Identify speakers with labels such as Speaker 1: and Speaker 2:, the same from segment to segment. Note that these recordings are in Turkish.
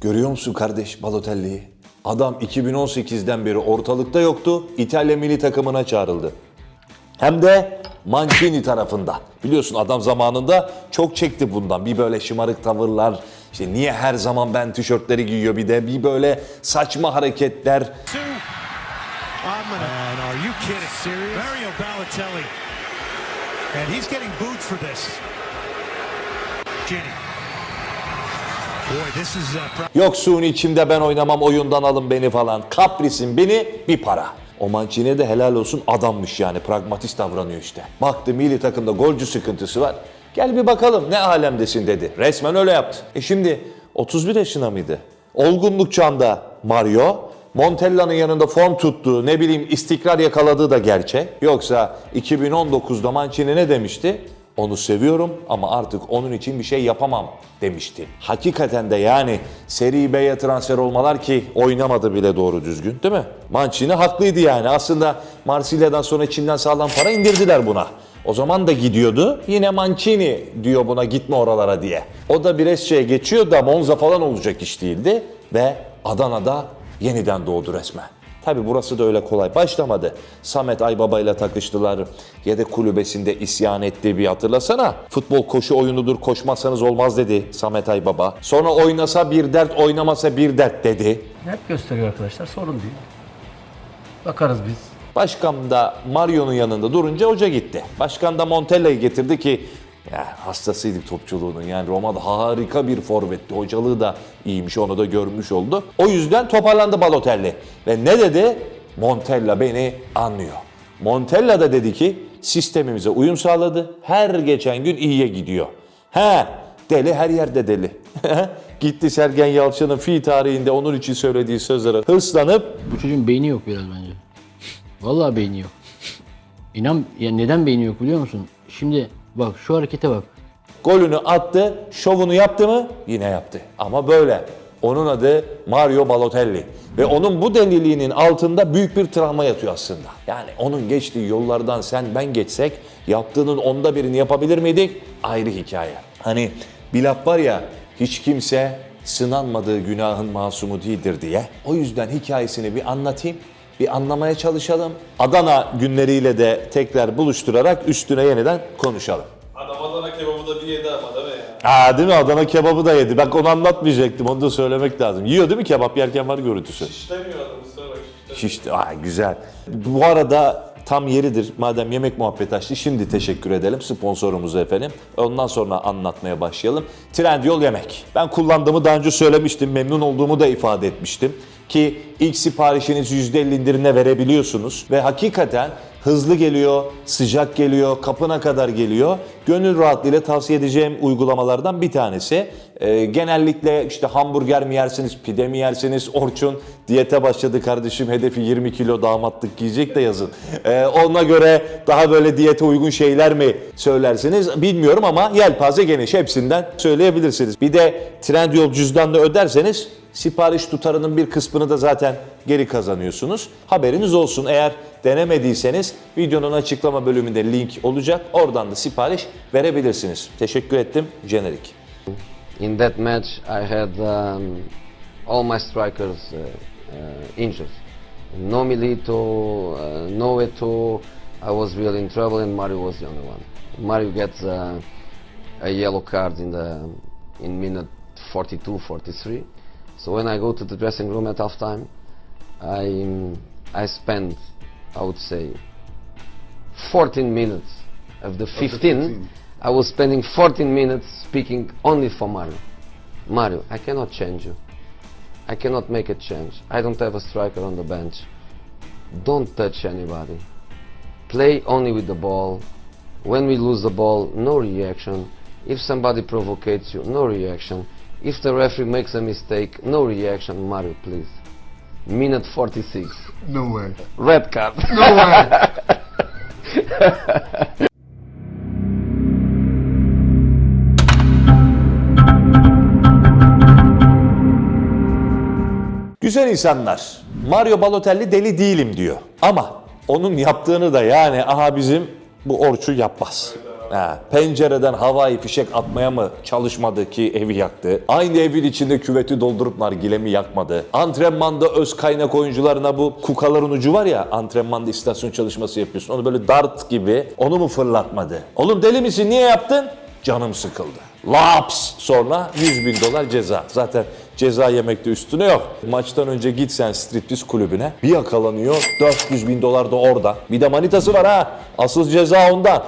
Speaker 1: Görüyor musun kardeş Balotelli'yi? Adam 2018'den beri ortalıkta yoktu. İtalya milli takımına çağrıldı. Hem de Mancini tarafında. Biliyorsun adam zamanında çok çekti bundan. Bir böyle şımarık tavırlar. İşte niye her zaman ben tişörtleri giyiyor bir de bir böyle saçma hareketler.
Speaker 2: Man, are you kidding? Serious? Mario Balotelli. And he's getting booed for this. Ginny. Boy, this is uh, pro-
Speaker 1: Yok suni içimde ben oynamam oyundan alın beni falan. Kaprisin beni bir para. O Mancini de helal olsun adammış yani pragmatist davranıyor işte. Baktı milli takımda golcü sıkıntısı var. Gel bir bakalım ne alemdesin dedi. Resmen öyle yaptı. E şimdi 31 yaşına mıydı? Olgunluk çağında Mario, Montella'nın yanında form tuttuğu, ne bileyim istikrar yakaladığı da gerçek. Yoksa 2019'da Mancini ne demişti? Onu seviyorum ama artık onun için bir şey yapamam demişti. Hakikaten de yani Seri B'ye transfer olmalar ki oynamadı bile doğru düzgün değil mi? Mancini haklıydı yani. Aslında Marsilya'dan sonra Çin'den sağlam para indirdiler buna. O zaman da gidiyordu. Yine Mancini diyor buna gitme oralara diye. O da Brescia'ya geçiyor da Monza falan olacak iş değildi. Ve Adana'da yeniden doğdu resmen. Tabi burası da öyle kolay başlamadı. Samet Aybaba ile takıştılar. Yedek kulübesinde isyan etti bir hatırlasana. Futbol koşu oyunudur koşmazsanız olmaz dedi Samet Aybaba. Sonra oynasa bir dert oynamasa bir dert dedi.
Speaker 3: Net gösteriyor arkadaşlar. Sorun değil. Bakarız biz.
Speaker 1: Başkan da Mario'nun yanında durunca hoca gitti. Başkan da Montella'yı getirdi ki ya hastasıydık topçuluğunun. Yani Roma'da harika bir forvetti. Hocalığı da iyiymiş onu da görmüş oldu. O yüzden toparlandı Balotelli. Ve ne dedi? Montella beni anlıyor. Montella da dedi ki sistemimize uyum sağladı. Her geçen gün iyiye gidiyor. He deli her yerde deli. Gitti Sergen Yalçın'ın fi tarihinde onun için söylediği sözlere hırslanıp
Speaker 4: Bu çocuğun beyni yok biraz bence. Vallahi beyni yok. İnan ya neden beyni yok biliyor musun? Şimdi bak şu harekete bak.
Speaker 1: Golünü attı, şovunu yaptı mı? Yine yaptı. Ama böyle. Onun adı Mario Balotelli. Ve onun bu deliliğinin altında büyük bir travma yatıyor aslında. Yani onun geçtiği yollardan sen ben geçsek yaptığının onda birini yapabilir miydik? Ayrı hikaye. Hani bir laf var ya hiç kimse sınanmadığı günahın masumu değildir diye. O yüzden hikayesini bir anlatayım bir anlamaya çalışalım. Adana günleriyle de tekrar buluşturarak üstüne yeniden konuşalım.
Speaker 5: Adam Adana kebabı da bir yedi ama değil mi ya?
Speaker 1: Aa değil mi? Adana kebabı da yedi. Bak onu anlatmayacaktım. Onu da söylemek lazım. Yiyor değil mi kebap yerken var görüntüsü?
Speaker 5: İşlemiyor adam ısıra bak işte.
Speaker 1: Şişti. Aa güzel. Bu arada tam yeridir. Madem yemek muhabbeti açtı şimdi teşekkür edelim sponsorumuza efendim. Ondan sonra anlatmaya başlayalım. Trendyol Yemek. Ben kullandığımı daha önce söylemiştim. Memnun olduğumu da ifade etmiştim. Ki ilk siparişinizi %50 indirimle verebiliyorsunuz. Ve hakikaten hızlı geliyor, sıcak geliyor, kapına kadar geliyor. Gönül rahatlığıyla tavsiye edeceğim uygulamalardan bir tanesi. Ee, genellikle işte hamburger mi yersiniz, pide mi yersiniz, Orçun diyete başladı kardeşim hedefi 20 kilo damatlık giyecek de yazın. Ee, ona göre daha böyle diyete uygun şeyler mi söylersiniz bilmiyorum ama yelpaze geniş hepsinden söyleyebilirsiniz. Bir de Trendyol cüzdanla öderseniz sipariş tutarının bir kısmını da zaten geri kazanıyorsunuz. Haberiniz olsun eğer denemediyseniz videonun açıklama bölümünde link olacak. Oradan da sipariş verebilirsiniz. Teşekkür ettim. Jenerik.
Speaker 6: In that match, I had um, all my strikers uh, uh, injured. No Milito, uh, no Eto'o. I was really in trouble, and Mario was the only one. Mario gets uh, a yellow card in the in minute 42, 43. So when I go to the dressing room at halftime, I um, I spend, I would say, 14 minutes of the 15, I was spending 14 minutes speaking only for Mario. Mario, I cannot change you. I cannot make a change. I don't have a striker on the bench. Don't touch anybody. Play only with the ball. When we lose the ball, no reaction. If somebody provocates you, no reaction. If the referee makes a mistake, no reaction. Mario, please. Minute 46.
Speaker 7: No way.
Speaker 6: Red card.
Speaker 7: No way.
Speaker 1: Güzel insanlar. Mario Balotelli deli değilim diyor. Ama onun yaptığını da yani aha bizim bu Orçu yapmaz. Ha, pencereden havai fişek atmaya mı çalışmadı ki evi yaktı? Aynı evin içinde küveti doldurup nargile mi yakmadı? Antrenmanda öz kaynak oyuncularına bu kukaların ucu var ya antrenmanda istasyon çalışması yapıyorsun. Onu böyle dart gibi onu mu fırlatmadı? Oğlum deli misin niye yaptın? Canım sıkıldı. Laps sonra 100 bin dolar ceza. Zaten ceza yemekte üstüne yok. Maçtan önce git sen striptiz kulübüne. Bir yakalanıyor 400 bin dolar da orada. Bir de manitası var ha. Asıl ceza ondan.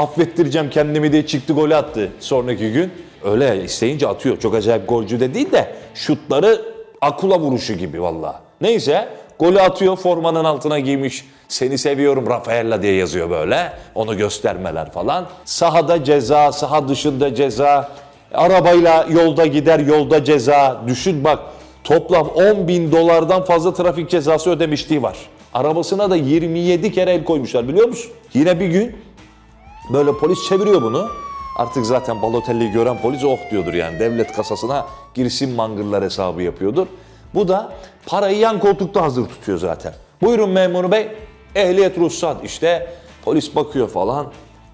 Speaker 1: Affettireceğim kendimi diye çıktı golü attı sonraki gün. Öyle isteyince atıyor. Çok acayip golcü de değil de şutları akula vuruşu gibi valla. Neyse golü atıyor formanın altına giymiş. Seni seviyorum Rafaella diye yazıyor böyle. Onu göstermeler falan. Sahada ceza, saha dışında ceza. Arabayla yolda gider, yolda ceza. Düşün bak toplam 10 bin dolardan fazla trafik cezası ödemişliği var. Arabasına da 27 kere el koymuşlar biliyor musun? Yine bir gün Böyle polis çeviriyor bunu. Artık zaten Balotelli'yi gören polis oh diyordur yani. Devlet kasasına girsin mangırlar hesabı yapıyordur. Bu da parayı yan koltukta hazır tutuyor zaten. Buyurun memur bey. Ehliyet ruhsat işte. Polis bakıyor falan.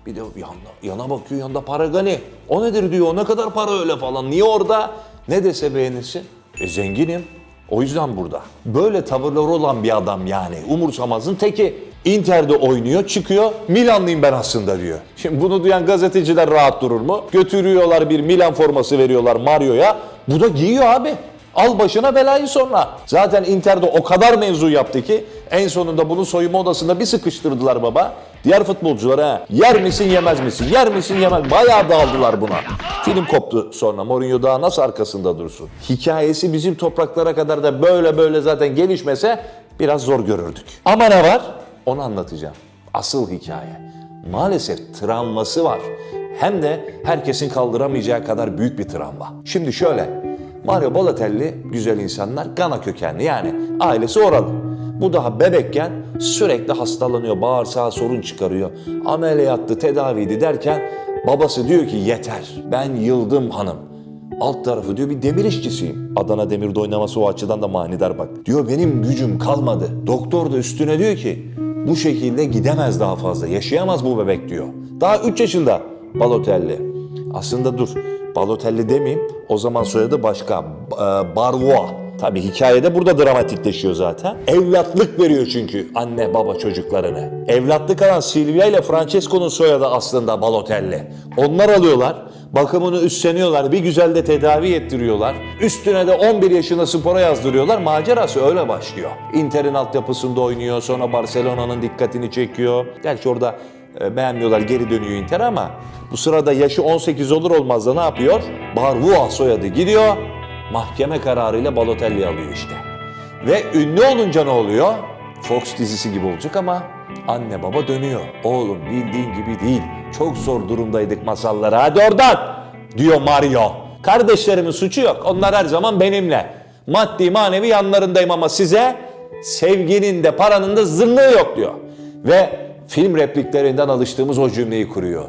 Speaker 1: Bir de yana, yana bakıyor yanında para gani. O nedir diyor. Ne kadar para öyle falan. Niye orada? Ne dese beğenirsin. E zenginim. O yüzden burada. Böyle tavırları olan bir adam yani. Umursamazın teki. Inter'de oynuyor, çıkıyor. Milanlıyım ben aslında diyor. Şimdi bunu duyan gazeteciler rahat durur mu? Götürüyorlar bir Milan forması veriyorlar Mario'ya. Bu da giyiyor abi. Al başına belayı sonra. Zaten Inter'de o kadar mevzu yaptı ki en sonunda bunu soyunma odasında bir sıkıştırdılar baba. Diğer futbolcular ha yer misin yemez misin? Yer misin yemez Bayağı dağıldılar buna. Film koptu sonra Mourinho daha nasıl arkasında dursun? Hikayesi bizim topraklara kadar da böyle böyle zaten gelişmese biraz zor görürdük. Ama ne var? Onu anlatacağım. Asıl hikaye. Maalesef travması var. Hem de herkesin kaldıramayacağı kadar büyük bir travma. Şimdi şöyle, Mario Balotelli güzel insanlar Gana kökenli yani ailesi oralı. Bu daha bebekken sürekli hastalanıyor, bağırsağı sorun çıkarıyor. Ameliyattı, tedaviydi derken babası diyor ki yeter ben yıldım hanım. Alt tarafı diyor bir demir işçisiyim. Adana Demir'de oynaması o açıdan da manidar bak. Diyor benim gücüm kalmadı. Doktor da üstüne diyor ki bu şekilde gidemez daha fazla. Yaşayamaz bu bebek diyor. Daha 3 yaşında Balotelli. Aslında dur Balotelli demeyeyim o zaman soyadı başka. E, Barvoa. Tabii hikayede burada dramatikleşiyor zaten. Evlatlık veriyor çünkü anne baba çocuklarını. Evlatlık alan Silvia ile Francesco'nun soyadı aslında Balotelli. Onlar alıyorlar. Bakımını üstleniyorlar. Bir güzel de tedavi ettiriyorlar. Üstüne de 11 yaşında spora yazdırıyorlar. Macerası öyle başlıyor. Inter'in altyapısında oynuyor. Sonra Barcelona'nın dikkatini çekiyor. Gerçi orada e, beğenmiyorlar geri dönüyor Inter ama bu sırada yaşı 18 olur olmaz da ne yapıyor? Barvua soyadı gidiyor. Mahkeme kararıyla Balotelli alıyor işte. Ve ünlü olunca ne oluyor? Fox dizisi gibi olacak ama anne baba dönüyor. Oğlum bildiğin gibi değil. Çok zor durumdaydık masallara. Hadi oradan diyor Mario. Kardeşlerimin suçu yok. Onlar her zaman benimle. Maddi manevi yanlarındayım ama size sevginin de paranın da zırnığı yok diyor. Ve film repliklerinden alıştığımız o cümleyi kuruyor.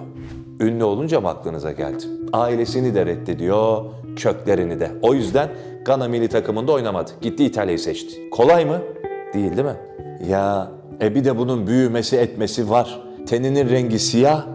Speaker 1: Ünlü olunca mı aklınıza geldi? Ailesini de reddediyor, köklerini de. O yüzden Gana milli takımında oynamadı. Gitti İtalya'yı seçti. Kolay mı? Değil değil mi? Ya e bir de bunun büyümesi etmesi var. Teninin rengi siyah.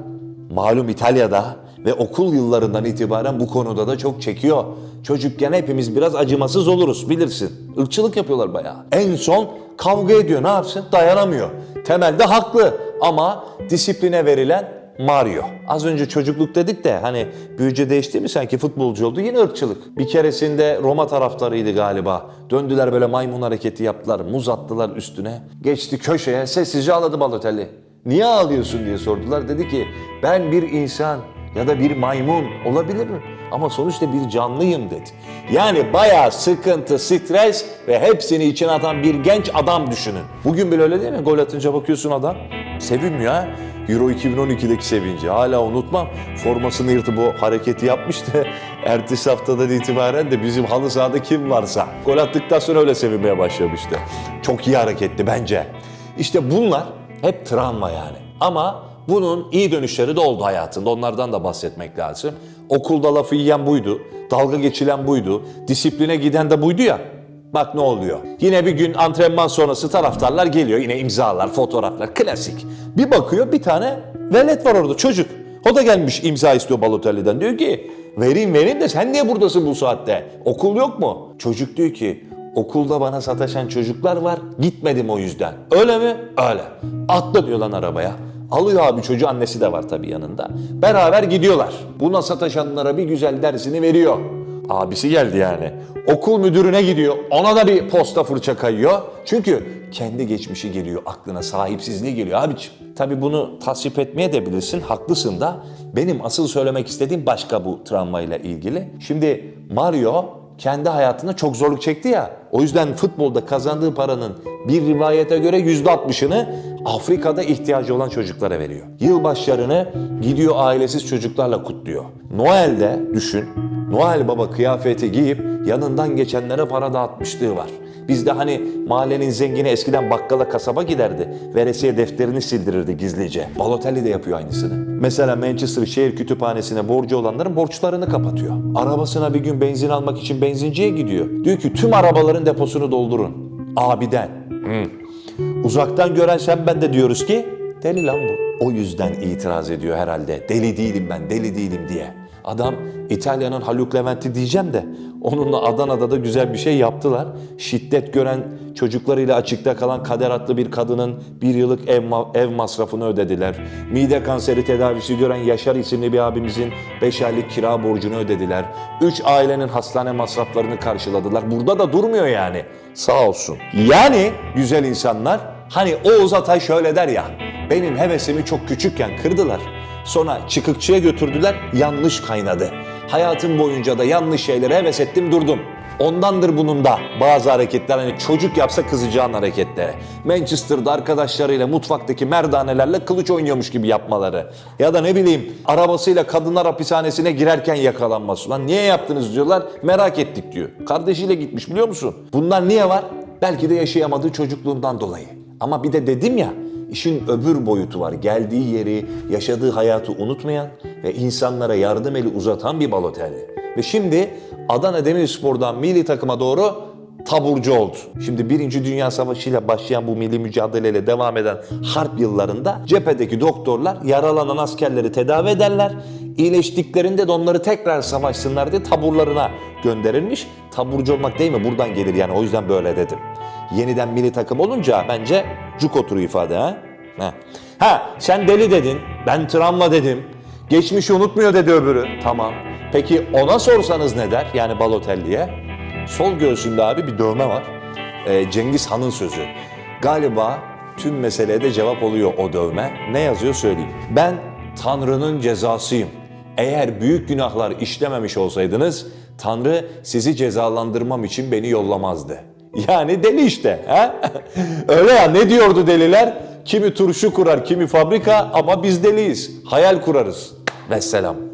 Speaker 1: Malum İtalya'da ve okul yıllarından itibaren bu konuda da çok çekiyor. Çocukken hepimiz biraz acımasız oluruz bilirsin. Irkçılık yapıyorlar bayağı. En son kavga ediyor ne yapsın? Dayanamıyor. Temelde haklı ama disipline verilen Mario. Az önce çocukluk dedik de hani büyüce değişti mi sanki futbolcu oldu yine ırkçılık. Bir keresinde Roma taraftarıydı galiba. Döndüler böyle maymun hareketi yaptılar. Muz attılar üstüne. Geçti köşeye sessizce ağladı Balotelli. Niye ağlıyorsun diye sordular. Dedi ki ben bir insan ya da bir maymun olabilirim ama sonuçta bir canlıyım dedi. Yani bayağı sıkıntı, stres ve hepsini içine atan bir genç adam düşünün. Bugün bile öyle değil mi? Gol atınca bakıyorsun adam sevinmiyor ha. Euro 2012'deki sevinci. Hala unutmam. Formasını yırtıp o hareketi yapmıştı. Ertesi haftadan itibaren de bizim halı sahada kim varsa gol attıktan sonra öyle sevinmeye başlamıştı. Çok iyi hareketti bence. İşte bunlar hep travma yani. Ama bunun iyi dönüşleri de oldu hayatında. Onlardan da bahsetmek lazım. Okulda lafı yiyen buydu. Dalga geçilen buydu. Disipline giden de buydu ya. Bak ne oluyor. Yine bir gün antrenman sonrası taraftarlar geliyor. Yine imzalar, fotoğraflar. Klasik. Bir bakıyor bir tane velet var orada çocuk. O da gelmiş imza istiyor Balotelli'den. Diyor ki vereyim vereyim de sen niye buradasın bu saatte? Okul yok mu? Çocuk diyor ki okulda bana sataşan çocuklar var gitmedim o yüzden. Öyle mi? Öyle. Atla diyor lan arabaya. Alıyor abi çocuğu annesi de var tabii yanında. Beraber gidiyorlar. Buna sataşanlara bir güzel dersini veriyor. Abisi geldi yani. Okul müdürüne gidiyor. Ona da bir posta fırça kayıyor. Çünkü kendi geçmişi geliyor aklına, sahipsizliği geliyor abiciğim. Tabii bunu tasvip etmeye de bilirsin, haklısın da. Benim asıl söylemek istediğim başka bu travmayla ilgili. Şimdi Mario kendi hayatında çok zorluk çekti ya. O yüzden futbolda kazandığı paranın bir rivayete göre %60'ını Afrika'da ihtiyacı olan çocuklara veriyor. Yılbaşlarını gidiyor ailesiz çocuklarla kutluyor. Noel'de düşün, Noel Baba kıyafeti giyip yanından geçenlere para dağıtmışlığı var. Bizde hani mahallenin zengini eskiden bakkala kasaba giderdi. Veresiye defterini sildirirdi gizlice. Balotelli de yapıyor aynısını. Mesela Manchester şehir kütüphanesine borcu olanların borçlarını kapatıyor. Arabasına bir gün benzin almak için benzinciye gidiyor. Diyor ki tüm arabaların deposunu doldurun. Abiden. Hı. Uzaktan gören sen ben de diyoruz ki deli lan bu. O yüzden itiraz ediyor herhalde. Deli değilim ben, deli değilim diye. Adam İtalya'nın Haluk Levent'i diyeceğim de onunla Adana'da da güzel bir şey yaptılar. Şiddet gören çocuklarıyla açıkta kalan Kader adlı bir kadının bir yıllık ev, ma- ev masrafını ödediler. Mide kanseri tedavisi gören Yaşar isimli bir abimizin 5 aylık kira borcunu ödediler. 3 ailenin hastane masraflarını karşıladılar. Burada da durmuyor yani. Sağ olsun. Yani güzel insanlar hani Oğuz Atay şöyle der ya. Benim hevesimi çok küçükken kırdılar. Sonra çıkıkçıya götürdüler, yanlış kaynadı. Hayatım boyunca da yanlış şeylere heves ettim durdum. Ondandır bunun da bazı hareketler hani çocuk yapsa kızacağın hareketleri. Manchester'da arkadaşlarıyla mutfaktaki merdanelerle kılıç oynuyormuş gibi yapmaları. Ya da ne bileyim arabasıyla kadınlar hapishanesine girerken yakalanması. Lan niye yaptınız diyorlar merak ettik diyor. Kardeşiyle gitmiş biliyor musun? Bunlar niye var? Belki de yaşayamadığı çocukluğundan dolayı. Ama bir de dedim ya İşin öbür boyutu var. Geldiği yeri, yaşadığı hayatı unutmayan ve insanlara yardım eli uzatan bir Balotelli. Ve şimdi Adana Demirspor'dan milli takıma doğru taburcu oldu. Şimdi Birinci Dünya Savaşı ile başlayan bu milli mücadeleyle devam eden harp yıllarında cephedeki doktorlar yaralanan askerleri tedavi ederler. İyileştiklerinde de onları tekrar savaşsınlar diye taburlarına gönderilmiş. Taburcu olmak değil mi? Buradan gelir yani o yüzden böyle dedim. Yeniden milli takım olunca bence cuk oturuyor ifade ha. Ha. ha sen deli dedin, ben travma dedim. Geçmişi unutmuyor dedi öbürü. Tamam. Peki ona sorsanız ne der? Yani Balotelli'ye. Sol göğsünde abi bir dövme var. Ee, Cengiz Han'ın sözü. Galiba tüm meseleye de cevap oluyor o dövme. Ne yazıyor söyleyeyim. Ben Tanrı'nın cezasıyım. Eğer büyük günahlar işlememiş olsaydınız Tanrı sizi cezalandırmam için beni yollamazdı. Yani deli işte. He? Öyle ya ne diyordu deliler? Kimi turşu kurar, kimi fabrika ama biz deliyiz. Hayal kurarız. Vesselam.